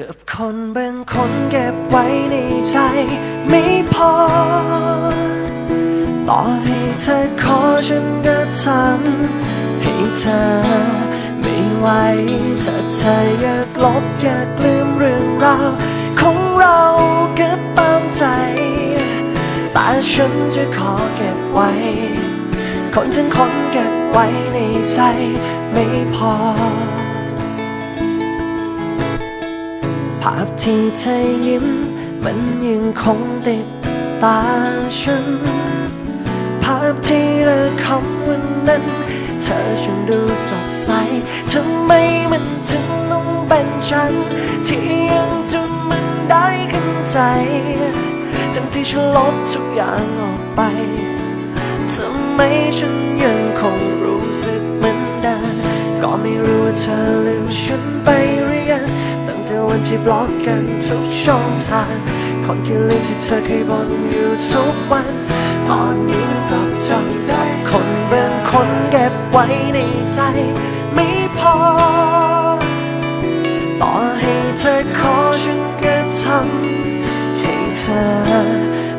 กับคนบางคนเก็บไว้ในใจไม่พอ ต่อให้เธอขอฉันก็ทำให้เธอไม่ไหวถ้าเธออยากลบอยากลืมเรื่องราวของเราก็ตามใจ แต่ฉันจะขอเก็บไว้ คนถึงคนเก็บไว้ในใจไม่พอ ภาพที่เธอยิ้ม มันยังคงติดตาฉัน ภาพที่เธอคำวันนั้น เธอช่างดูสดใสทำไมมันถึงต้องเป็นฉัน ที่ยังจำมันได้ขึ้นใจ ทั้งที่ฉันลบทุกอย่างออกไปทำไมฉันยังคงรู้สึกเหมือนเดิมก็ไม่รู้ว่าเธอลืมฉันไป ที่บล็อกกันทุกช่องทางคนที่ลืมที่เธอเคยบอกอยู่ทุกวัน ตอนนี้กลับจำได้คนบางคนเก็บไว้ในใจ ไม่พอ ต่อให้เธอขอฉันก็ทำให้เธอ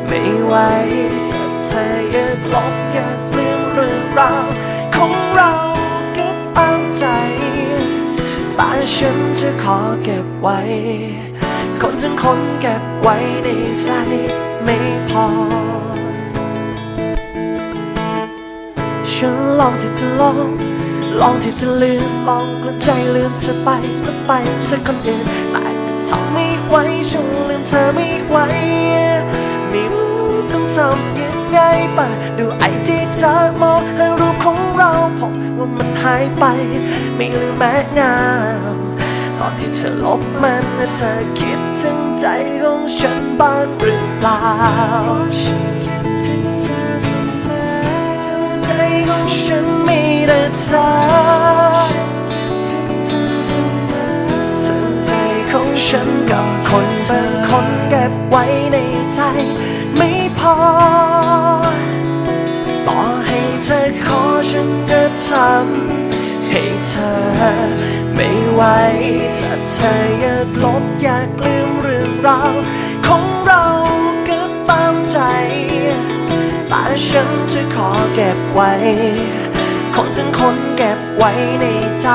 ไม่ไหวถ้าเธออยากลบอยากลืมเรื่องราว ฉันจะขอเก็บไว้ คนทั้งคนเก็บไว้ในใจไม่พอ ฉันลองที่จะลอง ลองที่จะลืม ลองกลืนใจลืมเธอไปแล้วไปเธอคนอื่นแต่ทำไม่ไหวฉันลืมเธอไม่ไหวไม่รู้ต้องทำยังไงเปิดดูไอจีเธอมองให้รูปของเราพบว่ามันหายไป ไม่ลืมแม้เงา ตอนที่เธอลบมันเธอคิดถึงใจของฉันบ้างหรือเปล่าฉันคิดถึงเธอเสมอใจของฉันมีแต่เธอถึงใจของฉันก็คนบางคนเก็บไว้ในใจ ไม่พอ ต่อให้เธอขอฉันก็ทำให้เธอ ไม่ไหวถ้าเธออยากลบอยากลืมเรื่องราวของเราก็ตามใจแต่ฉันจะขอเก็บไว้ คนทั้งคนเก็บไว้ในใจ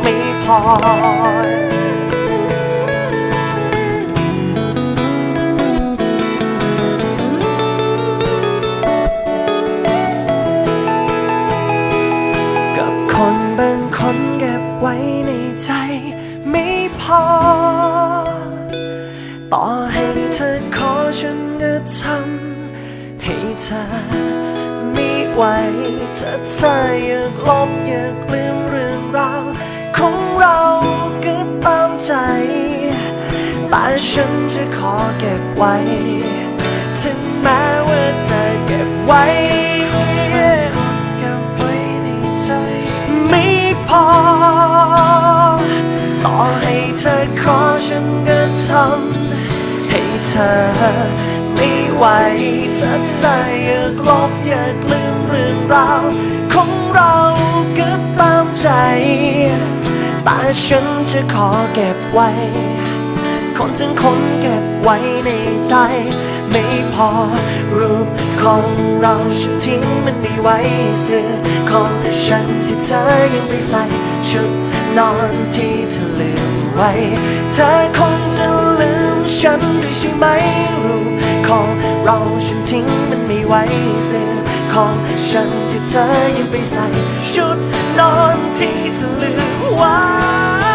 ไม่พอ ต่อให้เธอขอฉันก็ทำให้เธอไม่ไหวถ้าเธออยากลบอยากลืมเรื่องราวของเราก็ตามใจ แต่ฉันจะขอเก็บไว้ ถึงแม้ว่าจะเก็บไว้ ธอขอฉันก็ทำให้เธอไม่ไหวถ้าเธออยากลบอยากลืมเรื่องราวของเราก็ตามใจ แต่ฉันจะขอเก็บไว้ คนทั้งคนเก็บไว้ในใจ ไม่พอรูปของเราฉันทิ้งมันไม่ไหวเสื้อของฉันที่เธอยังไม่ใส่ชุดนอนที่เธอลืม ไว้ เธอคงจะลืมฉันด้วยใช่ไหมรู้ของเราฉันทิ้งมันไม่ไหวเสื้อของฉันที่เธอยังไปใส่ ชุดนอนที่เธอลืมไว้